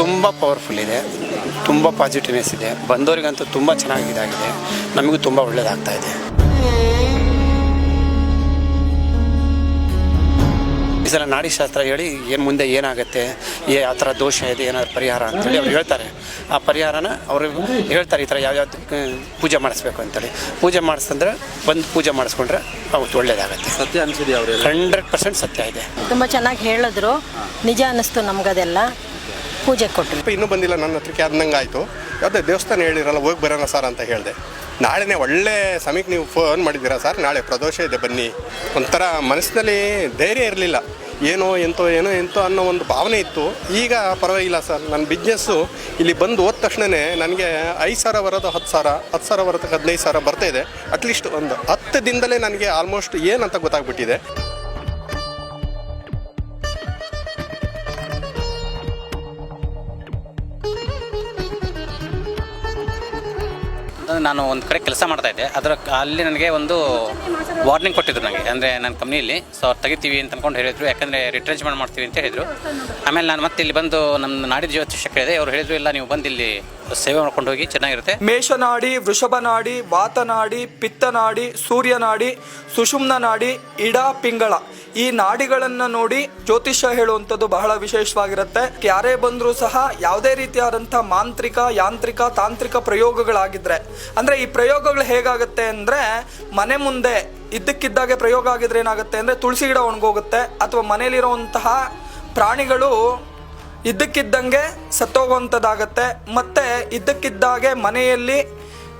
ತುಂಬ ಪವರ್ಫುಲ್ ಇದೆ. ತುಂಬ ಪಾಸಿಟಿವ್ನೆಸ್ ಇದೆ. ಬಂದವರಿಗಂತೂ ತುಂಬ ಚೆನ್ನಾಗಿ ಇದಾಗಿದೆ. ನಮಗೂ ತುಂಬ ಒಳ್ಳೆಯದಾಗ್ತಾ ಇದೆ. ಈ ಸಲ ನಾಡಿಶಾಸ್ತ್ರ ಹೇಳಿ ಏನು ಮುಂದೆ ಏನಾಗುತ್ತೆ ಏ ಆ ಥರ ದೋಷ ಇದೆ ಏನಾದ್ರು ಪರಿಹಾರ ಅಂತೇಳಿ ಅವ್ರು ಹೇಳ್ತಾರೆ. ಆ ಪರಿಹಾರನ ಅವರು ಹೇಳ್ತಾರೆ ಈ ಥರ ಯಾವ್ಯಾವ್ದು ಪೂಜೆ ಮಾಡಿಸ್ಬೇಕು ಅಂತೇಳಿ ಪೂಜೆ ಮಾಡಿಸ್ತಂದ್ರೆ ಬಂದು ಪೂಜೆ ಮಾಡಿಸ್ಕೊಂಡ್ರೆ ಅವತ್ತು ಒಳ್ಳೇದಾಗುತ್ತೆ. ಸತ್ಯ ಅನಿಸಿದೆ ಅವರು ಹಂಡ್ರೆಡ್ ಪರ್ಸೆಂಟ್ ಸತ್ಯ ಇದೆ. ತುಂಬ ಚೆನ್ನಾಗಿ ಹೇಳಿದ್ರು. ನಿಜ ಅನ್ನಿಸ್ತು ನಮಗದೆಲ್ಲ. ಪೂಜೆ ಕೊಟ್ಟರು ಇನ್ನೂ ಬಂದಿಲ್ಲ, ನನ್ನ ಹತ್ರಕ್ಕೆ ಅಂದಂಗೆ ಆಯಿತು. ಯಾವುದೇ ದೇವಸ್ಥಾನ ಹೇಳಿರಲ್ಲ, ಹೋಗಿ ಬರೋಣ ಸರ್ ಅಂತ ಹೇಳಿದೆ. ನಾಳೆನೇ ಒಳ್ಳೆ ಸಮಯಕ್ಕೆ ನೀವು ಫೋನ್ ಮಾಡಿದ್ದೀರಾ ಸರ್? ನಾಳೆ ಪ್ರದೋಷ ಇದೆ ಬನ್ನಿ. ಒಂಥರ ಮನಸ್ಸಿನಲ್ಲಿ ಧೈರ್ಯ ಇರಲಿಲ್ಲ. ಏನೋ, ಎಂತೋ ಏನೋ, ಎಂತೋ ಅನ್ನೋ ಒಂದು ಭಾವನೆ ಇತ್ತು. ಈಗ ಪರವಾಗಿಲ್ಲ ಸರ್, ನನ್ನ ಬಿಸ್ನೆಸ್ಸು ಇಲ್ಲಿ ಬಂದು ಹೋದ ತಕ್ಷಣವೇ ನನಗೆ ಐದು ಸಾವಿರ ಬರೋದು ಹತ್ತು ಸಾವಿರ ಹತ್ತು ಸಾವಿರ ಬರೋದಕ್ಕೆ ಹದಿನೈದು ಸಾವಿರ ಬರ್ತಾ ಇದೆ. ಅಟ್ಲೀಸ್ಟ್ ಒಂದು ಹತ್ತು ದಿನದಲ್ಲೇ ನನಗೆ ಆಲ್ಮೋಸ್ಟ್ ಏನಂತ ಗೊತ್ತಾಗ್ಬಿಟ್ಟಿದೆ. ನಾನು ಒಂದು ಕಡೆ ಕೆಲಸ ಮಾಡ್ತಾ ಇದ್ದೆ. ಅದರ ಅಲ್ಲಿ ನನಗೆ ಒಂದು ವಾರ್ನಿಂಗ್ ಕೊಟ್ಟಿದ್ರು ನನಗೆ ಅಂದರೆ ನನ್ನ ಕಂಪ್ನಿಯಲ್ಲಿ ಸೊ ಅವ್ರು ತೆಗಿತೀವಿ ಅಂತ ಅಂದ್ಕೊಂಡು ಹೇಳಿದ್ರು. ಯಾಕಂದರೆ ರಿಟ್ರೆಂಚ್ಮೆಂಟ್ ಮಾಡ್ತೀವಿ ಅಂತ ಹೇಳಿದರು. ಆಮೇಲೆ ನಾನು ಮತ್ತೆ ಇಲ್ಲಿ ಬಂದು ನಮ್ಮ ನಾಡಿದ ಜ್ಯೋತಿಷ ಕೇಳಿದೆ ಅವ್ರು ಹೇಳಿದ್ರು, ಇಲ್ಲ, ನೀವು ಬಂದು ಇಲ್ಲಿ ಸೇವೆ ಮಾಡ್ಕೊಂಡು ಹೋಗಿ, ಚೆನ್ನಾಗಿರುತ್ತೆ. ಮೇಷನಾಡಿ ವೃಷಭನಾಡಿ ವಾತನಾಡಿ ಪಿತ್ತನಾಡಿ ಸೂರ್ಯನಾಡಿ ಸುಷುಮ್ನ ನಾಡಿ, ಇಡ, ಪಿಂಗಳ. ಈ ನಾಡಿಗಳನ್ನು ನೋಡಿ ಜ್ಯೋತಿಷ್ಯ ಹೇಳುವಂಥದ್ದು ಬಹಳ ವಿಶೇಷವಾಗಿರುತ್ತೆ. ಯಾರೇ ಬಂದರೂ ಸಹ ಯಾವುದೇ ರೀತಿಯಾದಂಥ ಮಾಂತ್ರಿಕ, ಯಾಂತ್ರಿಕ, ತಾಂತ್ರಿಕ ಪ್ರಯೋಗಗಳಾಗಿದ್ರೆ ಅಂದ್ರೆ ಈ ಪ್ರಯೋಗಗಳು ಹೇಗಾಗುತ್ತೆ ಅಂದ್ರೆ ಮನೆ ಮುಂದೆ ಇದ್ದಕ್ಕಿದ್ದಾಗೆ ಪ್ರಯೋಗ ಆಗಿದ್ರೆ ಏನಾಗುತ್ತೆ ಅಂದ್ರೆ ತುಳಸಿ ಗಿಡ ಒಣಗೋಗುತ್ತೆ ಅಥವಾ ಮನೆಯಲ್ಲಿರುವಂತಹ ಪ್ರಾಣಿಗಳು ಇದ್ದಕ್ಕಿದ್ದಂಗೆ ಸತ್ತೋಗುವಂಥದ್ದಾಗತ್ತೆ ಮತ್ತೆ ಇದ್ದಕ್ಕಿದ್ದಾಗೆ ಮನೆಯಲ್ಲಿ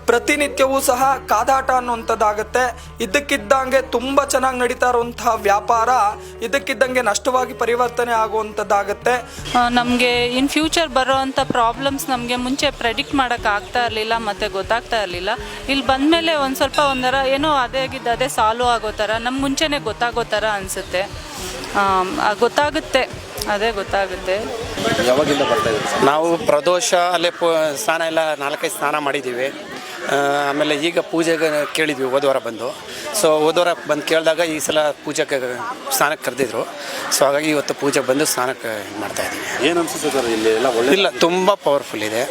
ಪ್ರತಿನಿತ್ಯವೂ ಸಹ ಕಾದಾಟ ಅನ್ನುವಂಥದ್ದಾಗತ್ತೆ. ಇದಕ್ಕಿದ್ದಂಗೆ ತುಂಬ ಚೆನ್ನಾಗಿ ನಡೀತಾ ಇರುವಂತಹ ವ್ಯಾಪಾರ ಇದಕ್ಕಿದ್ದಂಗೆ ನಷ್ಟವಾಗಿ ಪರಿವರ್ತನೆ ಆಗುವಂಥದ್ದಾಗತ್ತೆ. ನಮಗೆ ಇನ್ ಫ್ಯೂಚರ್ ಬರೋವಂಥ ಪ್ರಾಬ್ಲಮ್ಸ್ ನಮಗೆ ಮುಂಚೆ ಪ್ರೆಡಿಕ್ಟ್ ಮಾಡೋಕ್ಕಾಗ್ತಾ ಇರಲಿಲ್ಲ ಮತ್ತು ಗೊತ್ತಾಗ್ತಾ ಇರಲಿಲ್ಲ. ಇಲ್ಲಿ ಬಂದಮೇಲೆ ಒಂದು ಸ್ವಲ್ಪ ಒಂಥರ ಏನೋ ಅದೇ ಆಗಿದ್ದು ಅದೇ ಸಾಲ್ವ್ ಆಗೋ ಥರ ನಮ್ಮ ಮುಂಚೆನೇ ಗೊತ್ತಾಗೋ ಥರ ಅನಿಸುತ್ತೆ. ಗೊತ್ತಾಗುತ್ತೆ ಅದೇ ಗೊತ್ತಾಗುತ್ತೆ. ಯಾವಾಗಿಂದ ಬರ್ತಾ ನಾವು ಪ್ರದೋಷ ಅಲ್ಲೇ ಪು ಸ್ನಾನ ಎಲ್ಲ ನಾಲ್ಕೈದು ಸ್ನಾನ ಮಾಡಿದ್ದೀವಿ. ಆಮೇಲೆ ಈಗ ಪೂಜೆಗೆ ಕೇಳಿದ್ವಿ ಹೋದ್ವಾರ ಬಂದು. ಸೊ ಹೋದವರ ಬಂದು ಕೇಳಿದಾಗ ಈ ಸಲ ಪೂಜೆಗೆ ಸ್ನಾನಕ್ಕೆ ಕರೆದಿದ್ರು. ಸೊ ಹಾಗಾಗಿ ಇವತ್ತು ಪೂಜೆ ಬಂದು ಸ್ನಾನಕ್ಕೆ ಇದ್ ಮಾಡ್ತಾ ಇದ್ದೀನಿ ಏನು ಅನ್ಸುತ್ತೆ ಸರ್ ಇಲ್ಲಿ ಎಲ್ಲ ಒಳ್ಳೆ ಇಲ್ಲ ತುಂಬ ಪವರ್ಫುಲ್ ಇದೆ.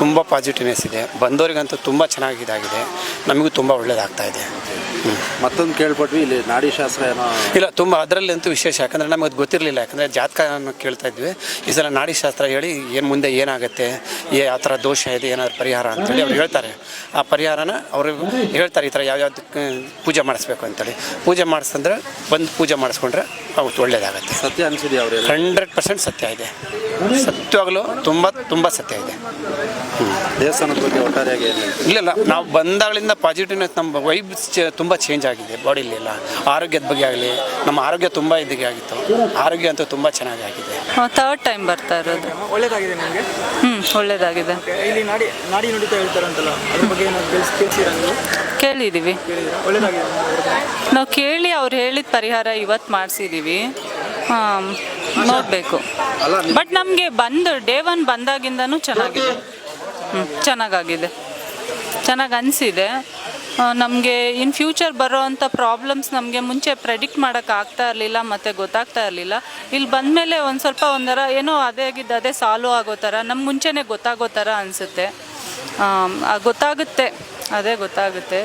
ತುಂಬ ಪಾಸಿಟಿವ್ನೆಸ್ ಇದೆ. ಬಂದವರಿಗಂತೂ ತುಂಬ ಚೆನ್ನಾಗಿ ಇದಾಗಿದೆ. ನಮಗೂ ತುಂಬ ಒಳ್ಳೇದಾಗ್ತಾ ಇದೆ. ಮತ್ತೊಂದು ಕೇಳ್ಪಟ್ವಿ ಇಲ್ಲಿ ನಾಡಿ ಶಾಸ್ತ್ರ ಏನೋ ಇಲ್ಲ ತುಂಬ ಅದರಲ್ಲಂತೂ ವಿಶೇಷ ಯಾಕಂದರೆ ನಮಗೆ ಅದು ಗೊತ್ತಿರಲಿಲ್ಲ. ಯಾಕಂದರೆ ಜಾತಕ ಕೇಳ್ತಾ ಇದ್ವಿ. ಈ ಸಲ ನಾಡಿ ಶಾಸ್ತ್ರ ಹೇಳಿ ಏನು ಮುಂದೆ ಏನಾಗುತ್ತೆ ಏ ಆ ಥರ ದೋಷ ಇದೆ ಏನಾದ್ರು ಪರಿಹಾರ ಅಂತೇಳಿ ಅವ್ರು ಹೇಳ್ತಾರೆ. ಆ ಪರಿಹಾರನ ಅವರು ಹೇಳ್ತಾರೆ ಈ ಥರ ಯಾವ್ಯಾವ್ದು ಪೂಜೆ ಮಾಡಿಸ್ಬೇಕು ಅಂತೇಳಿ. ಪೂಜೆ ಮಾಡಿಸ್ತಂದ್ರೆ ಬಂದು ಪೂಜೆ ಮಾಡಿಸ್ಕೊಂಡ್ರೆ ಅವತ್ತು ಒಳ್ಳೇದಾಗುತ್ತೆ. ಸತ್ಯ ಅನಿಸಿದೆ ಅವರು ಹಂಡ್ರೆಡ್ ಪರ್ಸೆಂಟ್ ಸತ್ಯ ಇದೆ. ಸತ್ಯವಾಗಲೂ ತುಂಬ ತುಂಬ ಸತ್ಯ ಇದೆ. ದೇವಸ್ಥಾನದ ಬಗ್ಗೆ ಒಟ್ಟಾರೆಯಾಗಿ ಇಲ್ಲ ಇಲ್ಲ. ನಾವು ಬಂದಾಗಲಿಂದ ಪಾಸಿಟಿವ್ನೆಸ್ ನಮ್ಮ ವೈಬ್ ತುಂಬ ಚೇಂಜ್ ಆಗಿದೆ ಬಾಡಿಲಿ ಎಲ್ಲ. ಆರೋಗ್ಯದ ಬಗ್ಗೆ ಆಗಲಿ ನಮ್ಮ ಆರೋಗ್ಯ ತುಂಬ ಇದಿಗೆ ಆಗಿತ್ತು. ಆರೋಗ್ಯ ಅಂತೂ ತುಂಬ ಚೆನ್ನಾಗಿ ಆಗಿದೆ. ಥರ್ಡ್ ಟೈಮ್ ಬರ್ತಾ ಇರೋದು. ಒಳ್ಳೇದಾಗಿದೆ ನಮಗೆ? ಹ್ಞೂ ಒಳ್ಳೇದಾಗಿದೆ. ಇಲ್ಲಿ ನಾಡಿ ನಾಡಿ ನುಡಿತಾ ಹೇಳ್ತಾರಂತಲ್ಲ ಅದ್ರ ಬಗ್ಗೆ ಏನಾದ್ರು ತಿಳಿಸಿ ಕೇಳಿದ್ದೀವಿ ನಾವು ಕೇಳಿ ಅವ್ರು ಹೇಳಿದ ಪರಿಹಾರ ಇವತ್ತು ಮಾಡಿಸಿದ್ದೀವಿ ನೋಡಬೇಕು. ಬಟ್ ನಮಗೆ ಬಂದು ಡೇ ಒನ್ ಬಂದಾಗಿಂದನೂ ಚೆನ್ನಾಗಿದೆ. ಹ್ಞೂ ಚೆನ್ನಾಗಾಗಿದೆ. ಚೆನ್ನಾಗಿ ಅನಿಸಿದೆ. ನಮಗೆ ಇನ್ ಫ್ಯೂಚರ್ ಬರೋವಂಥ ಪ್ರಾಬ್ಲಮ್ಸ್ ನಮಗೆ ಮುಂಚೆ ಪ್ರೆಡಿಕ್ಟ್ ಮಾಡೋಕ್ಕೆ ಆಗ್ತಾ ಇರಲಿಲ್ಲ, ಮತ್ತು ಗೊತ್ತಾಗ್ತಾ ಇರಲಿಲ್ಲ. ಇಲ್ಲಿ ಬಂದಮೇಲೆ ಒಂದು ಸ್ವಲ್ಪ ಒಂಥರ ಏನೋ ಅದೇ ಆಗಿದ್ದು ಅದೇ ಸಾಲ್ವ್ ಆಗೋ ಥರ ನಮ್ಗೆ ಮುಂಚೆನೇ ಗೊತ್ತಾಗೋ ಥರ ಅನಿಸುತ್ತೆ. ಗೊತ್ತಾಗುತ್ತೆ. ಅದೇ ಗೊತ್ತಾಗುತ್ತೆ.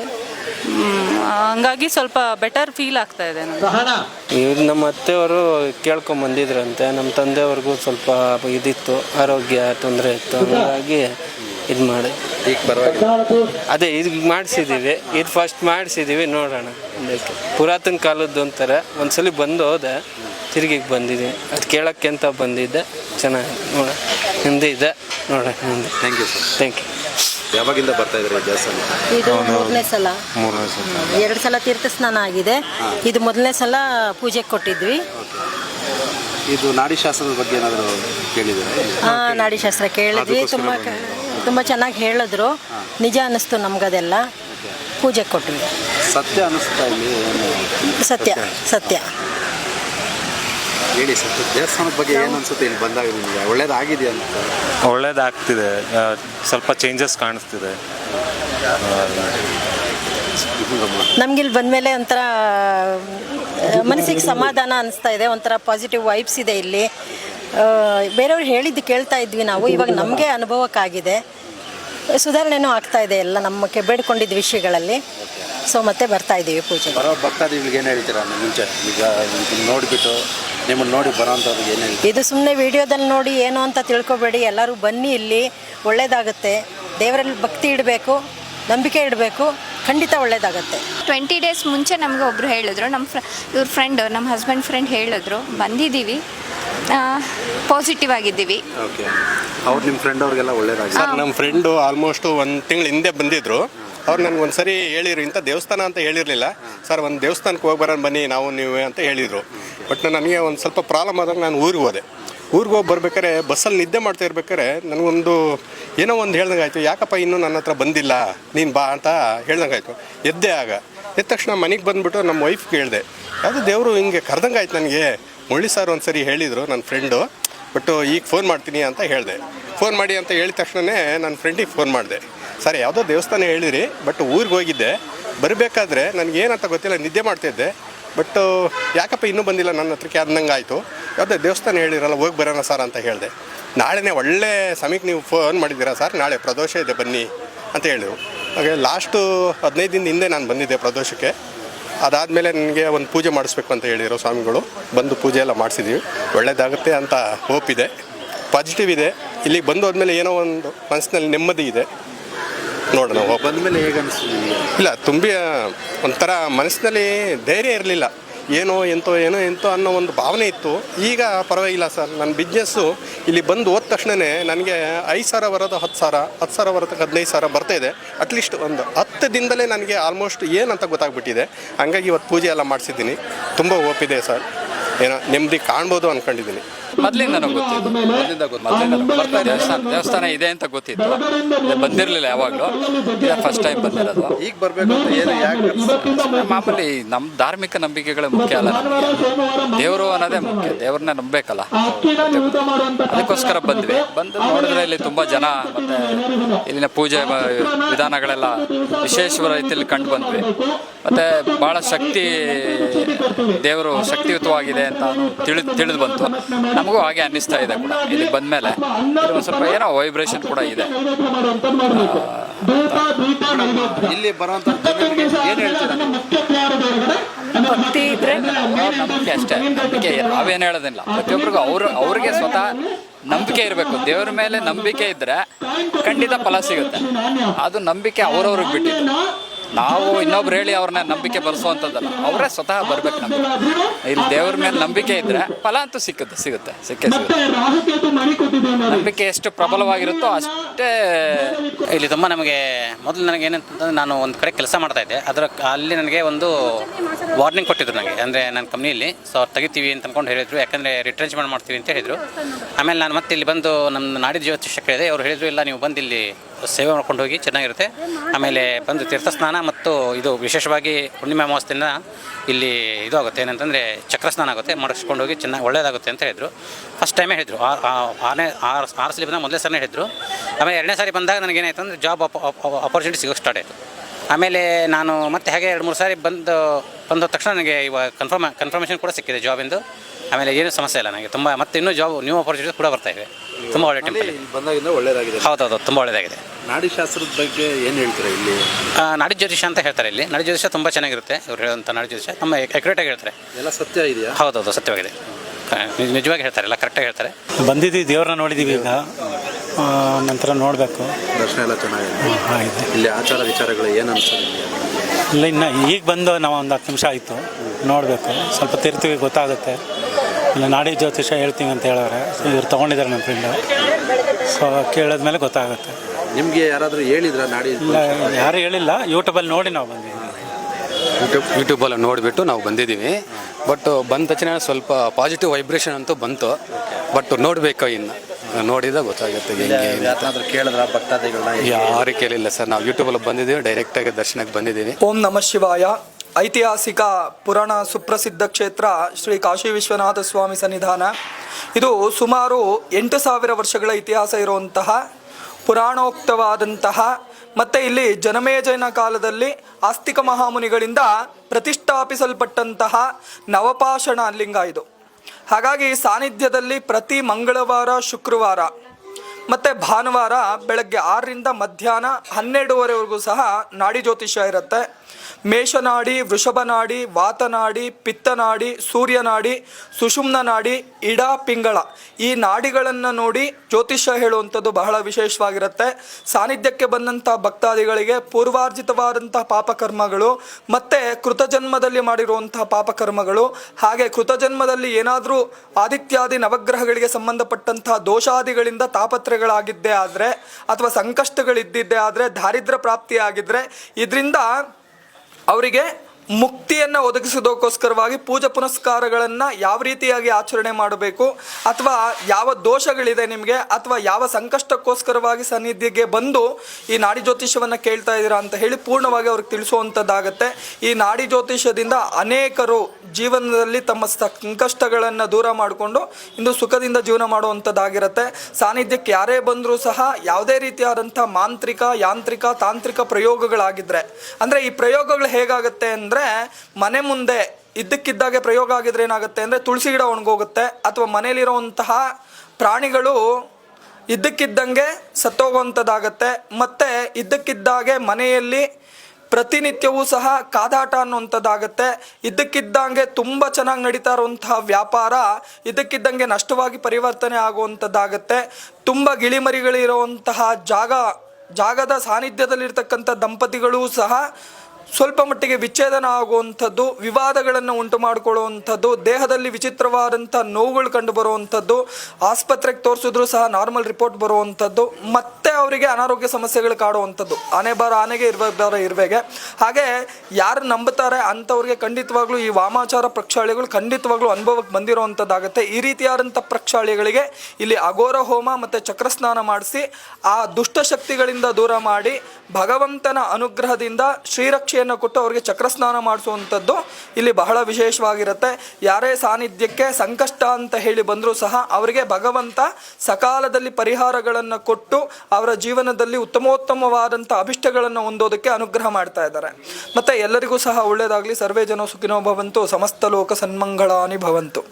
ಹಂಗಾಗಿ ಸ್ವಲ್ಪ ಬೆಟರ್ ಫೀಲ್ ಆಗ್ತಾ ಇದೆ ನನಗೆ ಇವ್ರು ನಮ್ಮ ಅತ್ತೆಯವರು ಕೇಳ್ಕೊಂಡ್ ಬಂದಿದ್ರಂತೆ. ನಮ್ಮ ತಂದೆಯವ್ರಿಗೂ ಸ್ವಲ್ಪ ಇದಿತ್ತು ಆರೋಗ್ಯ ತೊಂದರೆ ಇತ್ತು. ಹಾಗಾಗಿ ಇದು ಮಾಡಿ. ಈಗ ಪರವಾಗಿಲ್ಲ. ಅದೇ ಇದು ಮಾಡಿಸಿದ್ದೀವಿ ಇದು ಫಸ್ಟ್ ಮಾಡಿಸಿದ್ದೀವಿ ನೋಡೋಣ. ಅದಕ್ಕೆ. ಪುರಾತನ ಕಾಲದ್ದು ಅಂತಾರೆ ಒಂದ್ಸಲಿ ಬಂದು ಹೋದೆ. ತಿರುಗಿ ಬಂದಿದ್ದೀನಿ ಅದು ಕೇಳೋಕ್ಕೆ ಅಂತ ಬಂದಿದ್ದೆ. ಚೆನ್ನಾಗಿ ನೋಡ. ಹಿಂದೆ ಇದೆ. ನೋಡೋಣ. ಹಿಂದೆ thank you sir thank you ಯಾವಾಗಿಂದ ಬರ್ತಾ ಇದ್ರೆ ದೇವಸ್ಥಾನ? ಇದು ಮೂರನೇ ಸಲ. ಎರಡು ಸಲ ತೀರ್ಥ ಸ್ನಾನ ಆಗಿದೆ ಇದು ಮೊದಲನೇ ಸಲ ಪೂಜೆಗೆ ಕೊಟ್ಟಿದ್ವಿ. ಇದು ನಾಡಿ ಶಾಸ್ತ್ರದ ಬಗ್ಗೆ ಏನಾದರೂ ಕೇಳಿದ್ರೆ ಹಾ ನಾಡಿ ಶಾಸ್ತ್ರ ಕೇಳಿದ್ವಿ. ತುಂಬಾ ತುಂಬಾ ಚೆನ್ನಾಗಿ ಹೇಳಿದ್ರು. ನಿಜ ಅನ್ನಿಸ್ತು ನಮ್ಗದೆಲ್ಲ. ಪೂಜೆಗೆ ಕೊಟ್ವಿ. ಸತ್ಯ ಅನ್ನಿಸ್ತಾ ಇಲ್ಲಿ ಏನು? ಸತ್ಯ ಸತ್ಯ. ಹೇಳಿ ಸರ್ ದೇವಸ್ಥಾನದ ಬಗ್ಗೆ ಏನು ಅನ್ಸುತ್ತೆ ಇಲ್ಲಿ ಬಂದಾಗ ನಿಮಗೆ ಒಳ್ಳೇದಾಗಿದೆ ಅಂತ. ಒಳ್ಳೇದಾಗ್ತಿದೆ. ಆ, ಸ್ವಲ್ಪ ಚೇಂಜಸ್ ಕಾಣಿಸ್ತಿದೆ. ನಮ್ಗಿಲ್ಲಿ ಬಂದ್ಮೇಲೆ ಒಂಥರ ಮನಸ್ಸಿಗೆ ಸಮಾಧಾನ ಅನಿಸ್ತಾ ಇದೆ ಒಂಥರ ಪಾಸಿಟಿವ್ ವೈಬ್ಸ್ ಇದೆ ಇಲ್ಲಿ. ಆ, ಬೇರೆಯವ್ರು ಹೇಳಿದ್ದು ಕೇಳ್ತಾ ಇದ್ವಿ ನಾವು ಇವಾಗ ನಮಗೆ ಅನುಭವಕ್ಕಾಗಿದೆ. ಸುಧಾರಣೆನೂ ಆಗ್ತಾ ಇದೆ ಎಲ್ಲ ನಮ್ಮ ಬೇಡ್ಕೊಂಡಿದ್ದ ವಿಷಯಗಳಲ್ಲಿ. ಸೊ ಮತ್ತೆ ಬರ್ತಾ ಇದ್ದೀವಿ ಪೂಜೆಗೆ. ಬರೋ ಭಕ್ತಾದಿಗಳಿಗೆ ಏನು ಹೇಳ್ತೀರಾ? ಮುಂಚೆ ಈಗ ನೋಡಿಬಿಟ್ಟು ನಿಮ್ಮನ್ನು ನೋಡಿ ಬರೋಂಥವ್ರಿಗೆ ಏನು ಹೇಳ್ತೀರಾ ಇದು ಸುಮ್ಮನೆ ವಿಡಿಯೋದಲ್ಲಿ ನೋಡಿ ಏನು ಅಂತ ತಿಳ್ಕೊಬೇಡಿ. ಎಲ್ಲರೂ ಬನ್ನಿ ಇಲ್ಲಿ. ಒಳ್ಳೇದಾಗುತ್ತೆ. ದೇವರಲ್ಲಿ ಭಕ್ತಿ ಇಡಬೇಕು ನಂಬಿಕೆ ಇಡಬೇಕು. ಖಂಡಿತ ಒಳ್ಳೇದಾಗುತ್ತೆ. ಟ್ವೆಂಟಿ ಡೇಸ್ ಮುಂಚೆ ನಮಗೆ ಒಬ್ಬರು ಹೇಳಿದ್ರು. ನಮ್ಮ ಫ್ರ ಇವ್ರ ಫ್ರೆಂಡ್ ನಮ್ಮ ಹಸ್ಬೆಂಡ್ ಫ್ರೆಂಡ್ ಹೇಳಿದ್ರು. ಬಂದಿದ್ದೀವಿ. ಪಾಸಿಟಿವ್ ಆಗಿದ್ದೀವಿ. ಓಕೆ ಅವ್ರು ನಿಮ್ಮ ಫ್ರೆಂಡ್ ಅವ್ರಿಗೆಲ್ಲ ಒಳ್ಳೇದಾಗಿದೆ ಸರ್ ನಮ್ಮ ಫ್ರೆಂಡು ಆಲ್ಮೋಸ್ಟ್ ಒಂದು ತಿಂಗಳ ಹಿಂದೆ ಬಂದಿದ್ರು. ಅವ್ರು ನನಗೆ ಒಂದು ಸರಿ ಹೇಳಿರು, ಇಂಥ ದೇವಸ್ಥಾನ ಅಂತ ಹೇಳಿರಲಿಲ್ಲ. ಸರ್, ಒಂದು ದೇವಸ್ಥಾನಕ್ಕೆ ಹೋಗಿ ಬರೋಣ ಬನ್ನಿ, ನಾವು ನೀವು ಅಂತ ಹೇಳಿದರು. ಬಟ್ ನನಗೆ ಒಂದು ಸ್ವಲ್ಪ ಪ್ರಾಬ್ಲಮ್ ಆದಾಗ ನಾನು ಊರಿಗೆ ಹೋದೆ. ಊರಿಗೆ ಹೋಗಿ ಬರ್ಬೇಕಾದ್ರೆ, ಬಸ್ಸಲ್ಲಿ ನಿದ್ದೆ ಮಾಡ್ತಾ ಇರ್ಬೇಕಾದ್ರೆ ನನಗೊಂದು ಏನೋ ಒಂದು ಹೇಳ್ದಂಗೆ ಆಯಿತು ಯಾಕಪ್ಪ ಇನ್ನೂ ನನ್ನ ಹತ್ರ ಬಂದಿಲ್ಲ, ನೀನು ಬಾ ಅಂತ ಹೇಳ್ದಂಗೆ ಆಯಿತು ಎದ್ದೆ ಆಗ. ಎದ್ದ ತಕ್ಷಣ ಮನೆಗೆ ಬಂದುಬಿಟ್ಟು ನಮ್ಮ ವೈಫ್ ಕೇಳಿದೆ. ಯಾವುದು ದೇವರು ಹಿಂಗೆ ಕರೆದಂಗೆ ಆಯ್ತು ನನಗೆ? ಮುಳ್ಳಿ ಸರ್ ಒಂದು ಸರಿ ಹೇಳಿದರು ನನ್ನ ಫ್ರೆಂಡು ಬಟ್ ಈಗ ಫೋನ್ ಮಾಡ್ತೀನಿ ಅಂತ ಹೇಳಿದೆ. ಫೋನ್ ಮಾಡಿ ಅಂತ ಹೇಳಿದ ತಕ್ಷಣವೇ ನನ್ನ ಫ್ರೆಂಡಿಗೆ ಫೋನ್ ಮಾಡಿದೆ. ಸರ್, ಯಾವುದೋ ದೇವಸ್ಥಾನ ಹೇಳಿರಿ ಬಟ್ ಊರಿಗೆ ಹೋಗಿದ್ದೆ. ಬರಬೇಕಾದ್ರೆ ನನಗೇನಂತ ಗೊತ್ತಿಲ್ಲ, ನಿದ್ದೆ ಮಾಡ್ತಿದ್ದೆ ಬಟ್ ಯಾಕಪ್ಪ ಇನ್ನೂ ಬಂದಿಲ್ಲ, ನನ್ನ ಹತ್ರಕ್ಕೆ ಅಂದಂಗೆ ಆಯಿತು ಯಾವುದೋ ದೇವಸ್ಥಾನ ಹೇಳಿರಲ್ಲ ಹೋಗಿ ಬರೋಣ ಸರ್ ಅಂತ ಹೇಳಿದೆ. ನಾಳೆನೇ ಒಳ್ಳೆ ಸಮಯಕ್ಕೆ ನೀವು ಫೋನ್ ಮಾಡಿದ್ದೀರಾ ಸರ್ ನಾಳೆ ಪ್ರದೋಷ ಇದೆ, ಬನ್ನಿ ಅಂತ ಹೇಳಿದ್ರು. ಹಾಗೆ ಲಾಸ್ಟು ಹದಿನೈದು ದಿನ ಹಿಂದೆ ನಾನು ಬಂದಿದ್ದೆ ಪ್ರದೋಷಕ್ಕೆ. ಅದಾದಮೇಲೆ ನನಗೆ ಒಂದು ಪೂಜೆ ಮಾಡಿಸ್ಬೇಕು ಅಂತ ಹೇಳಿರೋ ಸ್ವಾಮಿಗಳು. ಬಂದು ಪೂಜೆ ಎಲ್ಲ ಮಾಡಿಸಿದ್ವಿ. ಒಳ್ಳೆಯದಾಗುತ್ತೆ ಅಂತ ಹೋಪ್ ಇದೆ. ಪಾಸಿಟಿವ್ ಇದೆ. ಇಲ್ಲಿಗೆ ಬಂದು ಹೋದ್ಮೇಲೆ ಏನೋ ಒಂದು ಮನಸ್ಸಿನಲ್ಲಿ ನೆಮ್ಮದಿ ಇದೆ. ನೋಡೋಣ ಬಂದ ಮೇಲೆ ಹೇಗೆ ಅನಿಸ್ತು ಇಲ್ಲ ತುಂಬಿ ಒಂಥರ ಮನಸ್ಸಿನಲ್ಲಿ ಧೈರ್ಯ ಇರಲಿಲ್ಲ. ಏನೋ ಎಂತೋ ಏನೋ ಎಂತೋ ಅನ್ನೋ ಒಂದು ಭಾವನೆ ಇತ್ತು. ಈಗ ಪರವಾಗಿಲ್ಲ ಸರ್ ನನ್ನ ಬಿಸ್ನೆಸ್ಸು ಇಲ್ಲಿ ಬಂದು ಹೋದ ತಕ್ಷಣವೇ ನನಗೆ ಐದು ಸಾವಿರ ಬರೋದು ಹತ್ತು ಸಾವಿರ ಹತ್ತು ಸಾವಿರ ಬರೋದಕ್ಕೆ ಹದಿನೈದು ಸಾವಿರ ಬರ್ತಾ ಇದೆ. ಅಟ್ಲೀಸ್ಟ್ ಒಂದು ಹತ್ತು ದಿನದಲ್ಲೇ ನನಗೆ ಆಲ್ಮೋಸ್ಟ್ ಏನಂತ ಗೊತ್ತಾಗ್ಬಿಟ್ಟಿದೆ. ಹಂಗಾಗಿ ಇವತ್ತು ಪೂಜೆ ಎಲ್ಲ ಮಾಡಿಸಿದ್ದೀನಿ. ತುಂಬ ಓಪಿದೆ ಸರ್. ಏನೋ ನೆಮ್ಮದಿ ಕಾಣ್ಬೋದು ಅಂದ್ಕೊಂಡಿದ್ದೀನಿ ಮೊದಲಿಂದ ಗೊತ್ತಿತ್ತು. ಮೊದಲಿಂದ ಗೊತ್ತು ಮೊದಲಿಂದ ಬರ್ತಾ ದೇವಸ್ಥಾನ ದೇವಸ್ಥಾನ ಇದೆ ಅಂತ ಗೊತ್ತಿತ್ತು. ಬಂದಿರಲಿಲ್ಲ ಯಾವಾಗಲೂ. ಇದೇ ಫಸ್ಟ್ ಟೈಮ್ ಬಂದಿರೋದು. ಈಗ ಬರಬೇಕು ಅಂತ ಏನು ಯಾಕೆ? ಮಾಮೂಲಿ ನಮ್ಮ ಧಾರ್ಮಿಕ ನಂಬಿಕೆಗಳೇ ಮುಖ್ಯ ಅಲ್ಲ ನಮಗೆ. ದೇವರು ಅನ್ನೋದೇ ಮುಖ್ಯ. ದೇವ್ರನ್ನ ನಂಬಬೇಕಲ್ಲ ಅದಕ್ಕೋಸ್ಕರ ಬಂದ್ವಿ. ಬಂದು ನೋಡಿದ್ರೆ ಇಲ್ಲಿ ತುಂಬ ಜನ ಮತ್ತೆ ಇಲ್ಲಿನ ಪೂಜೆ ವಿಧಾನಗಳೆಲ್ಲ ವಿಶೇಷ ರೀತಿಯಲ್ಲಿ ಕಂಡು ಬಂದ್ವಿ. ಮತ್ತೆ ಬಹಳ ಶಕ್ತಿ ದೇವರು ಶಕ್ತಿಯುತವಾಗಿದೆ ಅಂತ ತಿಳಿದು ತಿಳಿದು ಬಂತು. ನಮಗೂ ಹಾಗೆ ಅನ್ನಿಸ್ತಾ ಇದೆ ಕೂಡ. ಇಲ್ಲಿ ಬಂದಮೇಲೆ ಒಂದು ಸ್ವಲ್ಪ ಏನೋ ವೈಬ್ರೇಷನ್ ಕೂಡ ಇದೆ. ಇಲ್ಲಿ ಬರೋಂಥ ಏನ್ ಏನು ಹೇಳ್ತೀರಾ? ಭಕ್ತಿ ಇದ್ರೆ ನಂಬಿಕೆ ಅಷ್ಟೇ. ನಂಬಿಕೆ ನಾವೇನು ಹೇಳೋದಿಲ್ಲ. ಪ್ರತಿಯೊಬ್ಬರಿಗೂ ಅವ್ರು ಅವ್ರಿಗೆ ಸ್ವತಃ ನಂಬಿಕೆ ಇರಬೇಕು. ದೇವರ ಮೇಲೆ ನಂಬಿಕೆ ಇದ್ದರೆ ಖಂಡಿತ ಫಲ ಸಿಗುತ್ತೆ. ಅದು ನಂಬಿಕೆ ಅವ್ರವ್ರಿಗೆ ಬಿಟ್ಟಿದ್ದು. ನಾವು ಇನ್ನೊಬ್ರು ಹೇಳಿ ಅವ್ರನ್ನ ನಂಬಿಕೆ ಬರೆಸುವಂಥದ್ದಲ್ಲ ಅವರೇ ಸ್ವತಃ ಬರ್ಬೇಕು ನಮಗೆ. ಇಲ್ಲಿ ದೇವ್ರ ಮೇಲೆ ನಂಬಿಕೆ ಇದ್ದರೆ ಫಲ ಅಂತೂ ಸಿಕ್ಕುತ್ತೆ ಸಿಗುತ್ತೆ ಸಿಕ್ಕೇ ಸಿಗುತ್ತೆ. ನಂಬಿಕೆ ಎಷ್ಟು ಪ್ರಬಲವಾಗಿರುತ್ತೋ ಅಷ್ಟೇ ಇಲ್ಲಿ ತುಂಬ ನಮಗೆ ಮೊದಲು ನನಗೆ ಏನಂತಂದ್ರೆ ನಾನು ಒಂದು ಕಡೆ ಕೆಲಸ ಮಾಡ್ತಾ ಇದ್ದೆ. ಅದರ ಅಲ್ಲಿ ನನಗೆ ಒಂದು ವಾರ್ನಿಂಗ್ ಕೊಟ್ಟಿದ್ರು ನನಗೆ. ಅಂದರೆ ನನ್ನ ಕಂಪ್ನಿಯಲ್ಲಿ ಸೊ ಅವ್ರು ತೆಗಿತೀವಿ ಅಂತ ಅಂದ್ಕೊಂಡು ಹೇಳಿದ್ರು. ಯಾಕಂದರೆ ರಿಟ್ರೆಂಚ್ಮೆಂಟ್ ಮಾಡ್ತೀವಿ ಅಂತ ಹೇಳಿದರು. ಆಮೇಲೆ ನಾನು ಮತ್ತೆ ಇಲ್ಲಿ ಬಂದು ನಮ್ಮ ನಾಡಿದ ಶಕ್ತಿ ಇದೆ. ಅವ್ರು ಹೇಳಿದ್ರು ಇಲ್ಲ ನೀವು ಬಂದು ಇಲ್ಲಿ ಸೇವೆ ಮಾಡ್ಕೊಂಡು ಹೋಗಿ ಚೆನ್ನಾಗಿರುತ್ತೆ. ಆಮೇಲೆ ಬಂದು ತೀರ್ಥ ಸ್ನಾನ ಮತ್ತು ಇದು ವಿಶೇಷವಾಗಿ ಹುಣ್ಣಿಮೆ ಅಮಾವಾಸ್ಯೆಯಿಂದ ಇಲ್ಲಿ ಇದು ಆಗುತ್ತೆ. ಏನಂತಂದರೆ ಚಕ್ರ ಸ್ನಾನ ಆಗುತ್ತೆ. ಮಾಡಿಸ್ಕೊಂಡು ಹೋಗಿ ಚೆನ್ನಾಗಿ ಒಳ್ಳೆಯದಾಗುತ್ತೆ ಅಂತ ಹೇಳಿದರು. ಫಸ್ಟ್ ಟೈಮೇ ಹೇಳಿದರು. ಆರನೇ, ಆರು ಆರು ಸಲ ಬಂದಾಗ ಮೊದಲೇ ಸಲನೇ ಹೇಳಿದರು. ಆಮೇಲೆ ಎರಡನೇ ಸಾರಿ ಬಂದಾಗ ನನಗೇನಾಯ್ತು ಅಂದರೆ ಜಾಬ್ ಅಪರ್ಚುನಿಟಿ ಸಿಗೋಕ್ಕೆ ಸ್ಟಾರ್ಟ್ ಆಯಿತು. ಆಮೇಲೆ ನಾನು ಮತ್ತೆ ಹಾಗೆ ಎರಡು, ಮೂರು ಸಾರಿ ಬಂದು, ಬಂದ ತಕ್ಷಣ ನನಗೆ ಇವಾಗ ಕನ್ಫರ್ಮ್ ಕನ್ಫರ್ಮೇಷನ್ ಕೂಡ ಸಿಕ್ಕಿದೆ ಜಾಬಿಂದು ಆಮೇಲೆ ಏನೂ ಸಮಸ್ಯೆ ಇಲ್ಲ ನನಗೆ. ತುಂಬ, ಮತ್ತೆ ಇನ್ನೂ ಜಾಬ್ ನ್ಯೂ ಅಪರ್ಚುನಿಟೀಸ್ ಕೂಡ ಬರ್ತಾ ಇವೆ ತುಂಬ ಒಳ್ಳೆ ಟೆಂಪಲ್ ಇಲ್ಲಿ ಬಂದಾಗಿಂದ ಒಳ್ಳೇದಾಗಿದೆ. ಹೌದು ತುಂಬ ಒಳ್ಳೆಯದಾಗಿದೆ ನಾಡಿ ಶಾಸ್ತ್ರದ ಬಗ್ಗೆ ಏನು ಹೇಳ್ತಾರೆ ಇಲ್ಲಿ? ಆ, ನಾಡಿ ಜ್ಯೋತಿಷ ಅಂತ ಹೇಳ್ತಾರೆ ಇಲ್ಲಿ. ನಾಡಿ ಜ್ಯೋತಿಷ ತುಂಬ ಚೆನ್ನಾಗಿರುತ್ತೆ. ಇವ್ರು ಹೇಳುವಂಥ ನಾಡಿ ಜ್ಯೋತಿಷ ತುಂಬ ಆಗಿ ಹೇಳ್ತಾರೆ. ಎಲ್ಲ ಸತ್ಯ ಇದೆಯಾ? ಹೌದೌದು ಸತ್ಯವಾಗಿದೆ. ಆ, ನಿಜ- ನಿಜವಾಗಿ ಹೇಳ್ತಾರೆ ಎಲ್ಲ ಕರೆಕ್ಟಾಗಿ ಹೇಳ್ತಾರೆ. ಬಂದಿದ್ದೀವಿ ದೇವ್ರನ್ನ ನೋಡಿದ್ದೀವಿ ಈಗ. ಆ, ನಂತರ ನೋಡಬೇಕು. ದರ್ಶನ ಎಲ್ಲ ಚೆನ್ನಾಗಿದೆ. ಆಗಿದೆ. ಇಲ್ಲಿ ಆಚಾರ ವಿಚಾರಗಳು ಏನು ಅನ್ಸುತ್ತೆ ಇಲ್ಲ ಇನ್ನು ಈಗ ಬಂದು ನಾವು ಒಂದು ಹತ್ತು ನಿಮಿಷ ಆಯಿತು. ನೋಡಬೇಕು. ಸ್ವಲ್ಪ ತಿರ್ತೀವಿ ಗೊತ್ತಾಗುತ್ತೆ. ಇಲ್ಲ ನಾಡಿ ಜ್ಯೋತಿಷ ಹೇಳ್ತೀನಿ ಅಂತ ಹೇಳೋರೆ. ಸೊ ಇವ್ರು ತೊಗೊಂಡಿದ್ದಾರೆ ನಮ್ಮ ಫ್ರೆಂಡು ಸೊ ಕೇಳಿದ್ಮೇಲೆ ಗೊತ್ತಾಗುತ್ತೆ. ನಿಮಗೆ ಯಾರಾದರೂ ಹೇಳಿದ್ರ ನಾಡಿ ಇಲ್ಲ ಯಾರು ಹೇಳಿಲ್ಲ. ಯೂಟ್ಯೂಬಲ್ಲಿ ನೋಡಿ ನಾವು ಬಂದಿದ್ದೀವಿ. ಯೂಟ್ಯೂಬ್ ಯೂಟ್ಯೂಬಲ್ಲಿ ನೋಡಿಬಿಟ್ಟು ನಾವು ಬಂದಿದ್ದೀವಿ. ಬಟ್ ಬಂದ ತಕ್ಷಣ ಸ್ವಲ್ಪ ಪಾಸಿಟಿವ್ ವೈಬ್ರೇಷನ್ ಅಂತೂ ಬಂತು. ಬಟ್ ನೋಡಬೇಕು ಇನ್ನು. ನೋಡಿದ ಗೊತ್ತಾಗುತ್ತೆ ಹೆಂಗೆ ಏನು ಅಂತ. ಯಾರನ್ನಾದ್ರೂ ಕೇಳಿದ್ರ ಭಕ್ತಾದಿಗಳನ್ನ ಯಾರು ಕೇಳಿಲ್ಲ ಸರ್. ನಾವು ಯೂಟ್ಯೂಬಲ್ಲಿ ಬಂದಿದ್ದೀವಿ ಡೈರೆಕ್ಟಾಗಿ ದರ್ಶನಕ್ಕೆ ಬಂದಿದ್ದೀವಿ. ಓಂ ನಮಃ ಶಿವಾಯ. ಐತಿಹಾಸಿಕ ಪುರಾಣ ಸುಪ್ರಸಿದ್ಧ ಕ್ಷೇತ್ರ ಶ್ರೀ ಕಾಶಿ ವಿಶ್ವನಾಥ ಸ್ವಾಮಿ ಸನ್ನಿಧಾನ. ಇದು ಸುಮಾರು ಎಂಟು ಸಾವಿರ ವರ್ಷಗಳ ಇತಿಹಾಸ ಇರುವಂತಹ ಪುರಾಣೋಕ್ತವಾದಂತಹ ಮತ್ತು ಇಲ್ಲಿ ಜನಮೇಜಯನ ಕಾಲದಲ್ಲಿ ಆಸ್ತಿಕ ಮಹಾಮುನಿಗಳಿಂದ ಪ್ರತಿಷ್ಠಾಪಿಸಲ್ಪಟ್ಟಂತಹ ನವಪಾಷಣ ಲಿಂಗ ಇದು. ಹಾಗಾಗಿ ಸಾನ್ನಿಧ್ಯದಲ್ಲಿ ಪ್ರತಿ ಮಂಗಳವಾರ, ಶುಕ್ರವಾರ ಮತ್ತು ಭಾನುವಾರ ಬೆಳಗ್ಗೆ ಆರರಿಂದ ಮಧ್ಯಾಹ್ನ ಹನ್ನೆರಡುವರೆವರೆಗೂ ಸಹ ನಾಡಿ ಜ್ಯೋತಿಷ್ಯ ಇರುತ್ತೆ. ಮೇಷನಾಡಿ, ವೃಷಭನಾಡಿ, ವಾತನಾಡಿ, ಪಿತ್ತನಾಡಿ, ಸೂರ್ಯನಾಡಿ ಸುಷುಮ್ನ ನಾಡಿ ಇಡ ಪಿಂಗಳ. ಈ ನಾಡಿಗಳನ್ನು ನೋಡಿ ಜ್ಯೋತಿಷ್ಯ ಹೇಳುವಂಥದ್ದು ಬಹಳ ವಿಶೇಷವಾಗಿರುತ್ತೆ. ಸಾನ್ನಿಧ್ಯಕ್ಕೆ ಬಂದಂಥ ಭಕ್ತಾದಿಗಳಿಗೆ ಪೂರ್ವಾರ್ಜಿತವಾದಂತಹ ಪಾಪಕರ್ಮಗಳು ಮತ್ತು ಕೃತಜನ್ಮದಲ್ಲಿ ಮಾಡಿರುವಂತಹ ಪಾಪಕರ್ಮಗಳು. ಹಾಗೆ ಕೃತಜನ್ಮದಲ್ಲಿ ಏನಾದರೂ ಆದಿತ್ಯಾದಿ ನವಗ್ರಹಗಳಿಗೆ ಸಂಬಂಧಪಟ್ಟಂತಹ ದೋಷಾದಿಗಳಿಂದ ತಾಪತ್ರೆಗಳಾಗಿದ್ದೇ ಆದರೆ ಅಥವಾ ಸಂಕಷ್ಟಗಳಿದ್ದಿದ್ದೇ ಆದರೆ ದಾರಿದ್ರ್ಯ ಪ್ರಾಪ್ತಿಯಾಗಿದ್ದರೆ ಇದರಿಂದ ಅವರಿಗೆ ಮುಕ್ತಿಯನ್ನು ಒದಗಿಸೋದಕ್ಕೋಸ್ಕರವಾಗಿ ಪೂಜೆ ಪುನಸ್ಕಾರಗಳನ್ನು ಯಾವ ರೀತಿಯಾಗಿ ಆಚರಣೆ ಮಾಡಬೇಕು? ಅಥವಾ ಯಾವ ದೋಷಗಳಿದೆ ನಿಮಗೆ? ಅಥವಾ ಯಾವ ಸಂಕಷ್ಟಕ್ಕೋಸ್ಕರವಾಗಿ ಸನ್ನಿಧಿಗೆ ಬಂದು ಈ ನಾಡಿ ಜ್ಯೋತಿಷ್ಯವನ್ನು ಕೇಳ್ತಾ ಇದ್ದೀರಾ ಅಂತ ಹೇಳಿ ಪೂರ್ಣವಾಗಿ ಅವ್ರಿಗೆ ತಿಳಿಸುವಂಥದ್ದಾಗತ್ತೆ ಈ ನಾಡಿ ಜ್ಯೋತಿಷ್ಯದಿಂದ ಅನೇಕರು ಜೀವನದಲ್ಲಿ ತಮ್ಮ ಸಂಕಷ್ಟಗಳನ್ನು ದೂರ ಮಾಡಿಕೊಂಡು ಇಂದು ಸುಖದಿಂದ ಜೀವನ ಮಾಡುವಂಥದ್ದಾಗಿರುತ್ತೆ. ಸಾನ್ನಿಧ್ಯಕ್ಕೆ ಯಾರೇ ಬಂದರೂ ಸಹ ಯಾವುದೇ ರೀತಿಯಾದಂಥ ಮಾಂತ್ರಿಕ, ಯಾಂತ್ರಿಕ, ತಾಂತ್ರಿಕ ಪ್ರಯೋಗಗಳಾಗಿದ್ದರೆ ಅಂದರೆ ಈ ಪ್ರಯೋಗಗಳು ಹೇಗಾಗುತ್ತೆ ಅಂದರೆ ಮನೆ ಮುಂದೆ ಇದ್ದಕ್ಕಿದ್ದಾಗೆ ಪ್ರಯೋಗ ಆಗಿದ್ರೆ ಏನಾಗುತ್ತೆ ಅಂದರೆ ತುಳಸಿ ಗಿಡ ಒಣಗೋಗುತ್ತೆ, ಅಥವಾ ಮನೇಲಿರುವಂತಹ ಪ್ರಾಣಿಗಳು ಇದ್ದಕ್ಕಿದ್ದಂಗೆ ಸತ್ತೋಗುವಂಥದ್ದಾಗತ್ತೆ, ಮತ್ತು ಇದ್ದಕ್ಕಿದ್ದಾಗೆ ಮನೆಯಲ್ಲಿ ಪ್ರತಿನಿತ್ಯವೂ ಸಹ ಕಾದಾಟ ಅನ್ನುವಂಥದ್ದಾಗತ್ತೆ. ಇದ್ದಕ್ಕಿದ್ದಂಗೆ ತುಂಬ ಚೆನ್ನಾಗಿ ನಡೀತಾ ಇರುವಂತಹ ವ್ಯಾಪಾರ ಇದ್ದಕ್ಕಿದ್ದಂಗೆ ನಷ್ಟವಾಗಿ ಪರಿವರ್ತನೆ ಆಗುವಂಥದ್ದಾಗತ್ತೆ. ತುಂಬ ಗಿಳಿಮರಿಗಳಿರುವಂತಹ ಜಾಗ, ಜಾಗದ ಸಾನ್ನಿಧ್ಯದಲ್ಲಿರ್ತಕ್ಕಂಥ ದಂಪತಿಗಳು ಸಹ ಸ್ವಲ್ಪ ಮಟ್ಟಿಗೆ ವಿಚ್ಛೇದನ ಆಗುವಂಥದ್ದು, ವಿವಾದಗಳನ್ನು ಉಂಟು ಮಾಡಿಕೊಳ್ಳುವಂಥದ್ದು, ದೇಹದಲ್ಲಿ ವಿಚಿತ್ರವಾದಂಥ ನೋವುಗಳು ಕಂಡು ಬರುವಂಥದ್ದು, ಆಸ್ಪತ್ರೆಗೆ ತೋರಿಸಿದ್ರು ಸಹ ನಾರ್ಮಲ್ ರಿಪೋರ್ಟ್ ಬರುವಂಥದ್ದು, ಮತ್ತೆ ಅವರಿಗೆ ಅನಾರೋಗ್ಯ ಸಮಸ್ಯೆಗಳು ಕಾಡುವಂಥದ್ದು. ಆನೆ ಬಾರ ಆನೆಗೆ ಇರ್ಬಾರ ಇರುವೆಗೆ. ಹಾಗೆ ಯಾರು ನಂಬುತ್ತಾರೆ ಅಂಥವ್ರಿಗೆ ಖಂಡಿತವಾಗ್ಲೂ ಈ ವಾಮಾಚಾರ ಪ್ರಕ್ಷಾಳಿಗಳು ಖಂಡಿತವಾಗ್ಲೂ ಅನುಭವಕ್ಕೆ ಬಂದಿರುವಂಥದ್ದಾಗುತ್ತೆ. ಈ ರೀತಿಯಾದಂಥ ಪ್ರಕ್ಷಾಳಿಗಳಿಗೆ ಇಲ್ಲಿ ಅಘೋರ ಹೋಮ ಮತ್ತು ಚಕ್ರಸ್ನಾನ ಮಾಡಿಸಿ, ಆ ದುಷ್ಟಶಕ್ತಿಗಳಿಂದ ದೂರ ಮಾಡಿ ಭಗವಂತನ ಅನುಗ್ರಹದಿಂದ ಶ್ರೀರಕ್ಷೆಯನ್ನು ಕೊಟ್ಟು ಅವರಿಗೆ ಚಕ್ರಸ್ನಾನ ಮಾಡಿಸುವಂಥದ್ದು ಇಲ್ಲಿ ಬಹಳ ವಿಶೇಷವಾಗಿರುತ್ತೆ. ಯಾರೇ ಸಾನ್ನಿಧ್ಯಕ್ಕೆ ಸಂಕಷ್ಟ ಅಂತ ಹೇಳಿ ಬಂದರೂ ಸಹ ಅವರಿಗೆ ಭಗವಂತ ಸಕಾಲದಲ್ಲಿ ಪರಿಹಾರಗಳನ್ನು ಕೊಟ್ಟು ಅವರ ಜೀವನದಲ್ಲಿ ಉತ್ತಮೋತ್ತಮವಾದಂಥ ಅಭಿಷ್ಟಗಳನ್ನು ಹೊಂದೋದಕ್ಕೆ ಅನುಗ್ರಹ ಮಾಡ್ತಾ ಇದ್ದಾರೆ. ಮತ್ತು ಎಲ್ಲರಿಗೂ ಸಹ ಒಳ್ಳೆಯದಾಗಲಿ ಸರ್ವೇ ಜನ ಸುಖಿನೋ ಭವಂತು. ಸಮಸ್ತ ಲೋಕ ಸನ್ಮಂಗಳಾನಿ ಭವಂತು.